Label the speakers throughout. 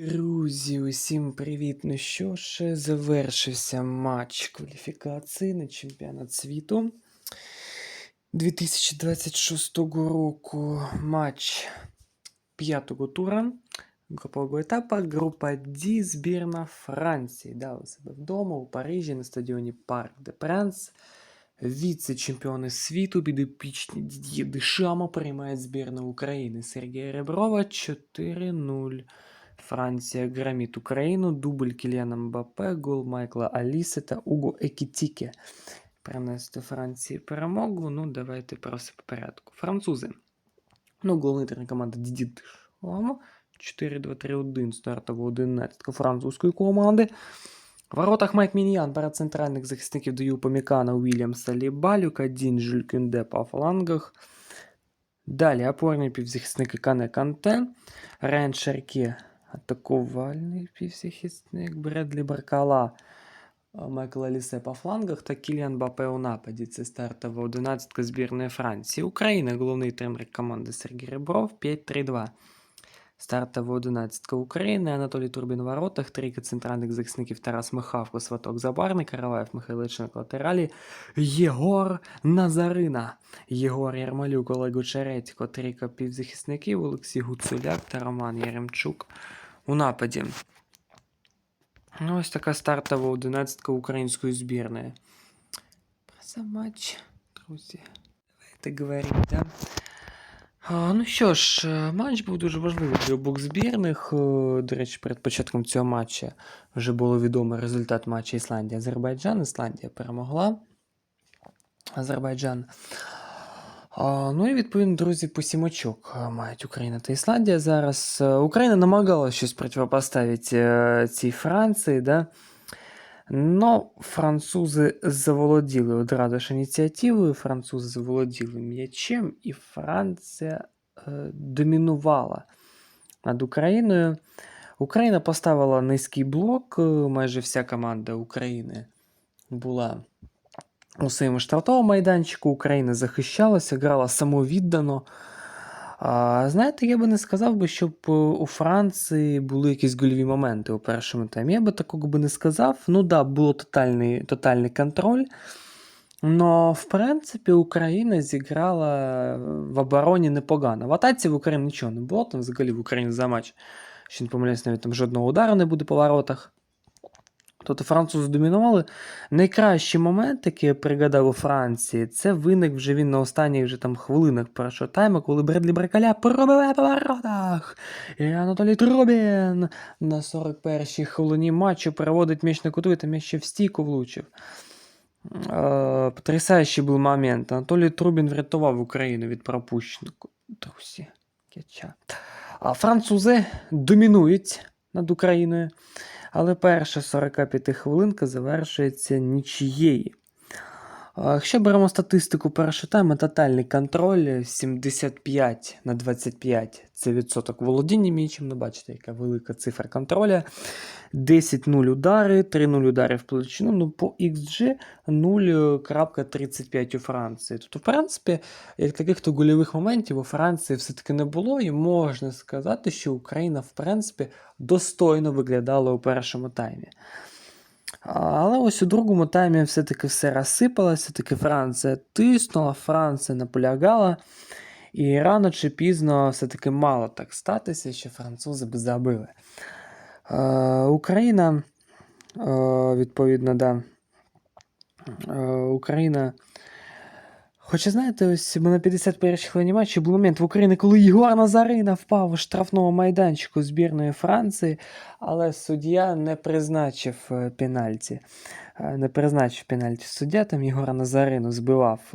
Speaker 1: Друзі, усім привіт! Ну що ж, завершився матч кваліфікації на чемпіонат світу 2026 року. Матч п'ятого тура групового етапу. Група D збірна Франції. Да, у себе вдома у Парижі на стадіоні Парк де Пранс. Віце-чемпіони світу підопічні Дід'є Дешама приймають збірну України Сергія Реброва 4-0. Франція громить Україну, дубль Кіліана Мбаппе, гол Майкла Аліси та Уго Екітіке. Принести Франції перемогу. Ну, давайте про все по порядку. Французи. Ну, головний тренер команди Діді Дешам. 4-2-3-1 стартова одинадцятка французької команди. В воротах Майк Міньян перед центральних захисників даю Помікана Уільямса Лібалюка, Дін Жюль Кюнде по флангах. Далі опорні півзахисники Кане Канте, Рен Шерке атакувальний півзахисник, Бредлі Баркала, Майкл Алісе по флангах та Кіліан Бапе у нападі. Це стартова одинадцятка збірної Франції. Україна, головний тренер команди Сергій Ребров 5-3-2. Стартова одинадцятка України, Анатолій Турбін в воротах, трійка центральних захисників Тарас Михавко, Сваток Забарник, Караваєв Михайличник латералі, Єгор Назарина, Єгор Ярмалюк, Олег Черетько, трійка півзахисників, Олексій Гуцуляк та Роман Яремчук у нападі. Ну, ось така стартова одинадцятка української збірної. Про сам матч, друзі, давайте говорити, да? А, Ну що ж, е, матч був дуже важливий для обох збірних. Е, До речі, перед початком цього матчу вже було відомо результат матчу Ісландія-Азербайджан. Ісландія перемогла. Азербайджан. Ну і відповідно, друзі, по сім е, мають Україна та Ісландія зараз. Е, Україна намагалася щось противопоставити е, цій Франції, да? Но французи заволоділи одразу ж ініціативою, французи заволоділи м'ячем, і Франція домінувала над Україною. Україна поставила низький блок, майже вся команда України була у своєму штрафному майданчику. Україна захищалася, грала самовіддано. А, знаєте, я би не сказав би, щоб е, у Франції були якісь гольові моменти у першому таймі. Я би такого би не сказав. Ну да, було тотальний, тотальний контроль. Но, в принципі, Україна зіграла в обороні непогано. В атаці в Україні нічого не було. Там взагалі в Україні за матч, що не помиляюсь, навіть там жодного удару не буде по воротах. Тобто французи домінували. Найкращий момент, який я пригадав у Франції, це виник вже він на останніх вже там хвилинах першого тайму, коли Бредлі Бракаля пробиває по воротах. І Анатолій Трубін на 41-й хвилині матчу переводить м'яч на і там м'яч ще в стійку влучив. Е, Потрясаючий був момент. Анатолій Трубін врятував Україну від пропущеного. Друзі, кяча. А французи домінують над Україною. Але перша 45 хвилинка завершується нічією. Якщо беремо статистику першого тайму, тотальний контроль 75 на 25 це відсоток володіння м'ячем. Ну, бачите, яка велика цифра контроля. 10-0 удари, 3-0 удари в площину. Ну, по XG 0.35 у Франції. Тобто, в принципі, як таких то гольових моментів у Франції все-таки не було, і можна сказати, що Україна, в принципі, достойно виглядала у першому таймі. Але ось у другому таймі все-таки все розсипалося, все-таки Франція тиснула, Франція наполягала. І рано чи пізно все-таки мало так статися, що французи б забили. Е, Україна, е, відповідно, да. Е, Україна. Хоча, знаєте, ось на 51-й хвилині матчу був момент в Україні, коли Єгор Назарина впав у штрафному майданчику збірної Франції, але суддя не призначив е, пенальті. Е, Не призначив пенальті суддя, там Єгора Назарину збивав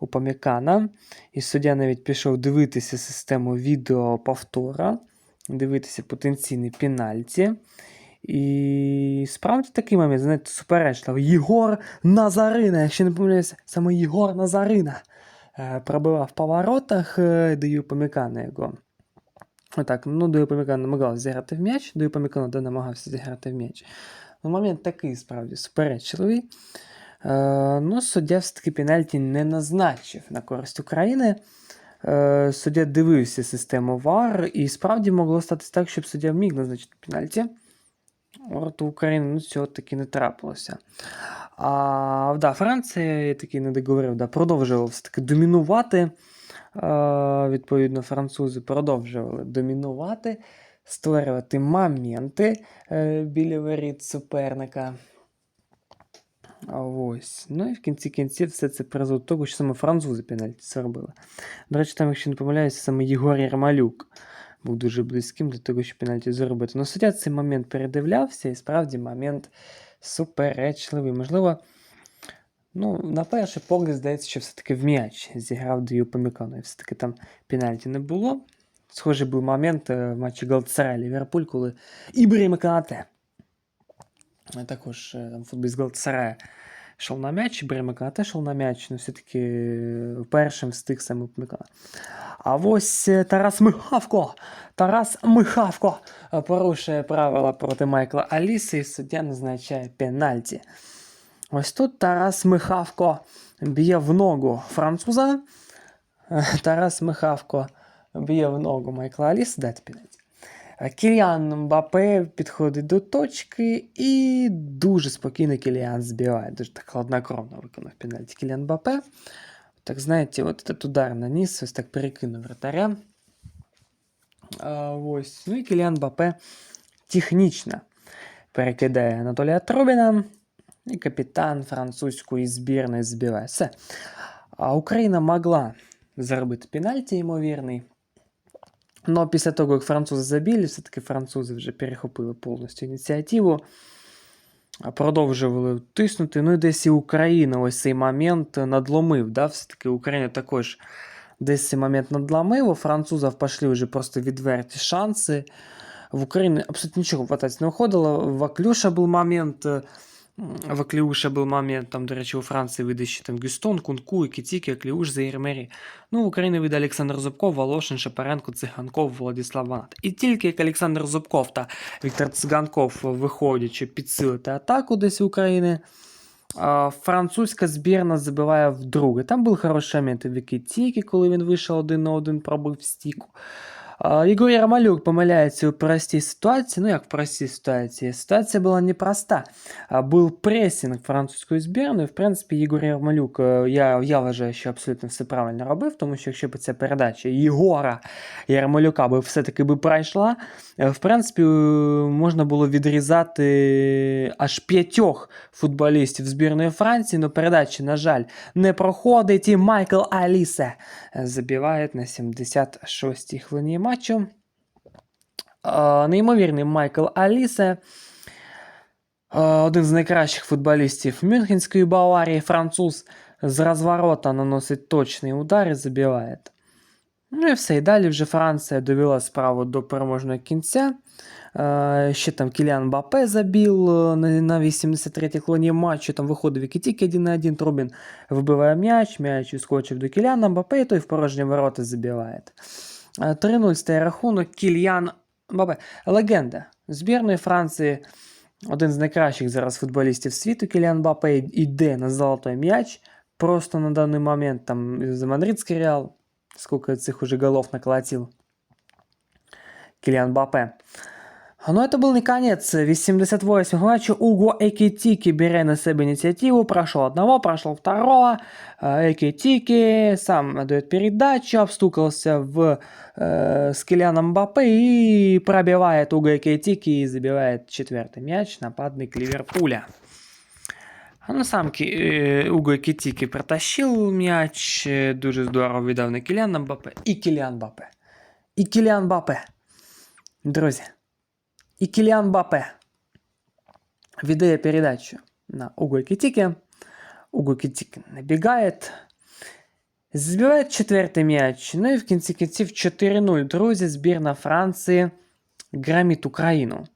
Speaker 1: у Пам'якана. І суддя навіть пішов дивитися систему відеоповтора, дивитися потенційний пенальті. І справді такий момент, знаєте, суперечливий. Єгор Назарина, якщо не помиляюся, саме Єгор Назарина е, пробивав по воротах, е, даю помікана його. Отак, ну, даю помікана намагався зіграти в м'яч, даю помікана де намагався зіграти в м'яч. Ну, момент такий, справді, суперечливий. Е, ну, суддя все-таки пенальті не назначив на користь України. е, суддя дивився систему VAR, і справді могло статися так, щоб суддя міг назначити пенальті. От України ну, цього таки не трапилося. А да, Франція, я таки не договорив, да, продовжувала все-таки домінувати. Е, відповідно, французи продовжували домінувати, створювати моменти е, біля воріт суперника. А Ось. Ну і в кінці кінців все це призвело до того, що саме французи пенальті зробили. До речі, там, якщо не помиляюся, саме Єгор Ярмалюк був дуже близьким до того, щоб пенальті зробити. Ну, суддя цей момент передивлявся, і справді момент суперечливий. Можливо, ну, на перший погляд здається, що все-таки в м'яч зіграв Дію Помікану, і все-таки там пенальті не було. Схожий був момент е, в матчі Галатсарай Ліверпуль, коли Ібрahim Канате. е, Також е, футболіст Галатсарая йшов на м'яч, Канате йшов на м'яч, але все-таки е, першим встиг саме Помікана. А ось е, Тарас Михавко. Тарас Михавко е, порушує правила проти Майкла Аліси, і суддя назначає пенальті. Ось тут Тарас Михавко б'є в ногу француза. Тарас Михавко б'є в ногу Майкла Аліси, дайте пенальті. Е, Кіліан Мбапе підходить до точки і дуже спокійно Кіліан збиває. Дуже так хладнокровно виконав пенальті Кіліан Мбапе. Так, знаєте, от этот удар наніс, ось так перекинув вратаря. А, ось. Ну і Кіліан Бапе технічно перекидає Анатолія Трубіна. І капітан французької збірної збиває. Все. А Україна могла заробити пенальті, ймовірний. Но після того, як французи забили, все-таки французи вже перехопили повністю ініціативу. Продовжували тиснути. Ну і десь і Україна ось цей момент надломив. Да? Все-таки Україна також десь цей момент надломив. У французів пішли вже просто відверті шанси. В Україні абсолютно нічого хватати не виходило. В Аклюша був момент. В Акліуша був момент, там, до речі, у Франції ще там Гюстон, Кунку, Кітікі, Акліуш, Заєрмері. Ну, в Україні вийде Олександр Зубков, Волошин, Шапаренко, Циганков, Владислав Ванат. І тільки як Олександр Зубков та Віктор Циганков, виходячи підсилити атаку десь України, французька збірна забиває вдруге. Там був хороший момент і в Кітікі, коли він вийшов один на один, пробив стіку. А, Ігор Ярмалюк помиляється у простій ситуації. Ну, як в простій ситуації? Ситуація була непроста. Був пресінг французької збірної. В принципі, Ігор Ярмалюк, я, я вважаю, що абсолютно все правильно робив, тому що якщо б ця передача Єгора Ярмалюка би все-таки би пройшла, в принципі, е, можна було відрізати аж п'ятьох футболістів збірної Франції, але передача, на жаль, не проходить. І Майкл Алісе забиває на 76-й хвилині матчу. Е, Неймовірний Майкл Алісе. Е, Один з найкращих футболістів Мюнхенської Баварії, француз з розворота наносить точний удар і забиває. Ну і все. І далі вже Франція довела справу до переможного кінця. Е, Ще там Кіліан Бапе забив е, на, на 83-й хвилині матчу. Там виходив тільки 1 на 1. Трубін вибиває м'яч, м'яч відскочив до Кіліана Бапе, і той в порожні ворота забиває. Е, 3-0 стає рахунок. Кільян Бапе. Легенда збірної Франції. Один з найкращих зараз футболістів світу Кіліан Бапе йде на золотой м'яч. Просто на даний момент там за Мадридський Реал. Сколько цих уже голов наколотил Килиан Бапе. Но это был не конец. 88 матча Уго Экитики, беря на себя инициативу, прошел одного, прошел второго. Э, Экитики сам дает передачу, обстукался в, э, с Килианом Бапе и пробивает Уго Экитики и забивает четвертый мяч, нападник Ливерпуля. Ну сам е, Уго Кітікі протащив м'яч, е, дуже здорово віддав на Кіліана Бапе. І Кіліан Бапе. І Кіліан Бапе. Друзі. І Кіліан Бапе. Віддає передачу на Уго Кітікі. Уго Кітікі набігає. Збиває четвертий м'яч. Ну і в кінці кінців 4-0. Друзі, збірна Франції громить Україну.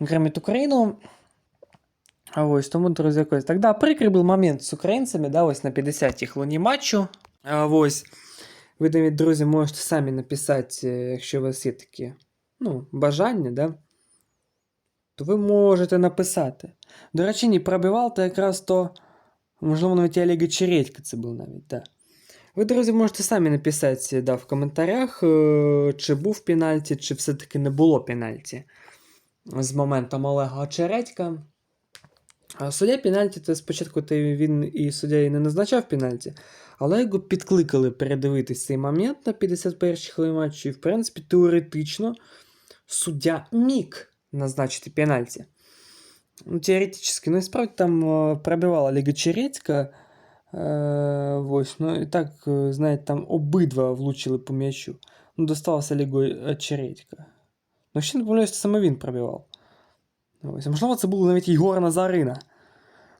Speaker 1: Громить Україну. А ось тому, друзі, якось так. Да, прикрий був момент з українцями, да, ось на 50-й хвилині матчу. А, ось. Ви, навіть, друзі, можете самі написати, е, якщо у вас є такі ну, бажання, да? то ви можете написати. До речі, ні, пробивав то якраз то, можливо, навіть Олега Чередька це був навіть, да. Ви, друзі, можете самі написати да, в коментарях, е, чи був пенальті, чи все-таки не було пенальті з моментом Олега Очередька. А Суддя пенальті, то спочатку то він і суддя і не назначав пенальті, але його підкликали передивитись цей момент на 51-й хвилині матчу, і, в принципі, теоретично суддя міг назначити пенальті. Ну, теоретично, ну і справді там пробивала Ліга Черецька. Е, ось, ну і так, е, знаєте, там обидва влучили по м'ячу. Ну, досталося Лігу Чередька. Ну, ще не помиляюсь, саме він пробивав. Ось. Можливо, це був навіть Єгор Назарина.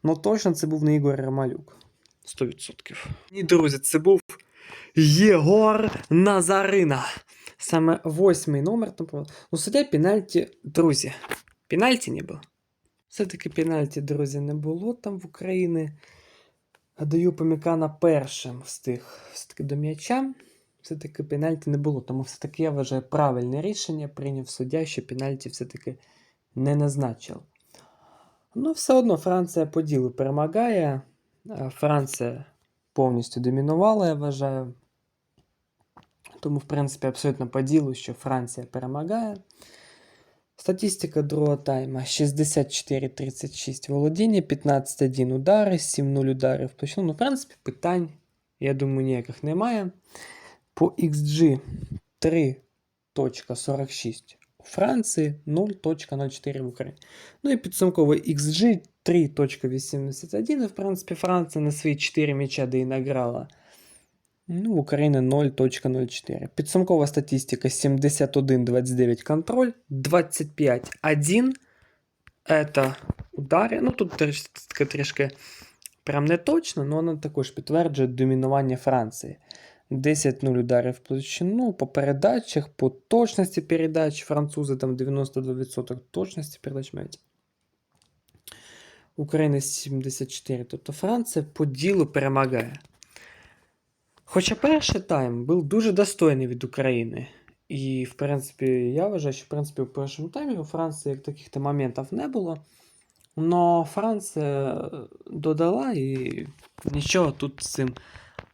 Speaker 1: Ну точно це був не Ігор Ромалюк. 100%. Ні, друзі, це був Єгор Назарина. Саме восьмий номер. Ну, суддя пенальті, друзі. Пенальті не було. Все-таки пенальті, друзі, не було там в Україні. Даю помікана першим встиг все-таки до м'яча. Все-таки пенальті не було. Тому все-таки я вважаю правильне рішення прийняв суддя, що пенальті все-таки не назначив. Ну, все одно Франція по ділу перемагає. Франція повністю домінувала, я вважаю. Тому, в принципі, абсолютно по ділу, що Франція перемагає. Статистика другого тайма 64-36 володіння, 15-1 удари, 7-0 ударів точно. Ну, в принципі, питань, я думаю, ніяких немає. По XG 3.46 у Франції, 0.04 в Україні. Ну і підсумковий XG 3.81. І, в принципі, Франція на свої 4 м'яча де і награла. Ну, Україна 0.04. Підсумкова статистика 71-29 контроль, 25-1 это удари. Ну, тут трішки, трішки прям не точно, але вона також підтверджує домінування Франції. 10-0 ударів в площину, по передачах, по точності передач. Французи там 92% точності передач мають. Україна 74. Тобто Франція по ділу перемагає. Хоча перший тайм був дуже достойний від України. І, в принципі, я вважаю, що в принципі, у першому таймі у Франції таких моментів не було. Но Франція додала і нічого тут з цим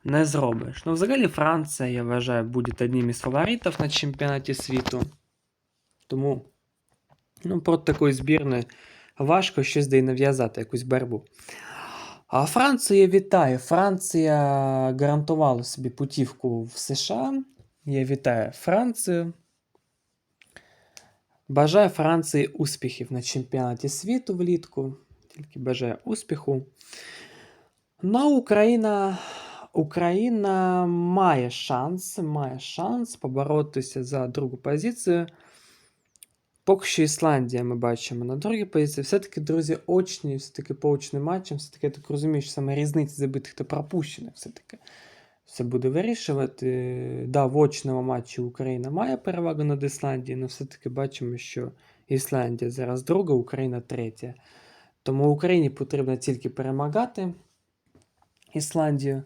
Speaker 1: не зробиш. Ну, взагалі, Франція, я вважаю, буде одним із фаворитів на чемпіонаті світу. Тому ну, проти такої збірної важко щось де й нав'язати якусь боротьбу. А Франція вітаю. Франція гарантувала собі путівку в США. Я вітаю Францію. Бажаю Франції успіхів на чемпіонаті світу влітку. Тільки бажаю успіху. Ну, Україна. Україна має шанс, має шанс поборотися за другу позицію. Поки що Ісландія ми бачимо на другій позиції. Все-таки, друзі, очні, все-таки по очним матчам, все-таки я так розумію, що саме різниця забитих та пропущених все-таки все буде вирішувати. Да, в очному матчі Україна має перевагу над Ісландією, але все-таки бачимо, що Ісландія зараз друга, Україна третя. Тому Україні потрібно тільки перемагати Ісландію.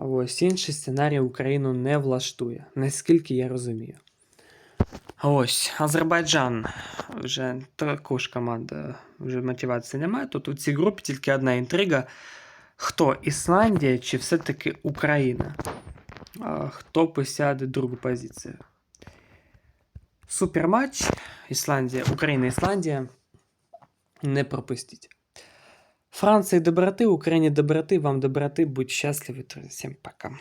Speaker 1: Ось інший сценарій Україну не влаштує, наскільки я розумію. Ось Азербайджан. Вже також команда, вже мотивації немає. Тут у цій групі тільки одна інтрига. Хто Ісландія чи все-таки Україна? Хто посяде другу позицію? Суперматч. Ісландія, Україна, Ісландія. Не пропустіть. Франції доброти, Україні доброти, вам доброти, будь друзі. Всім пока.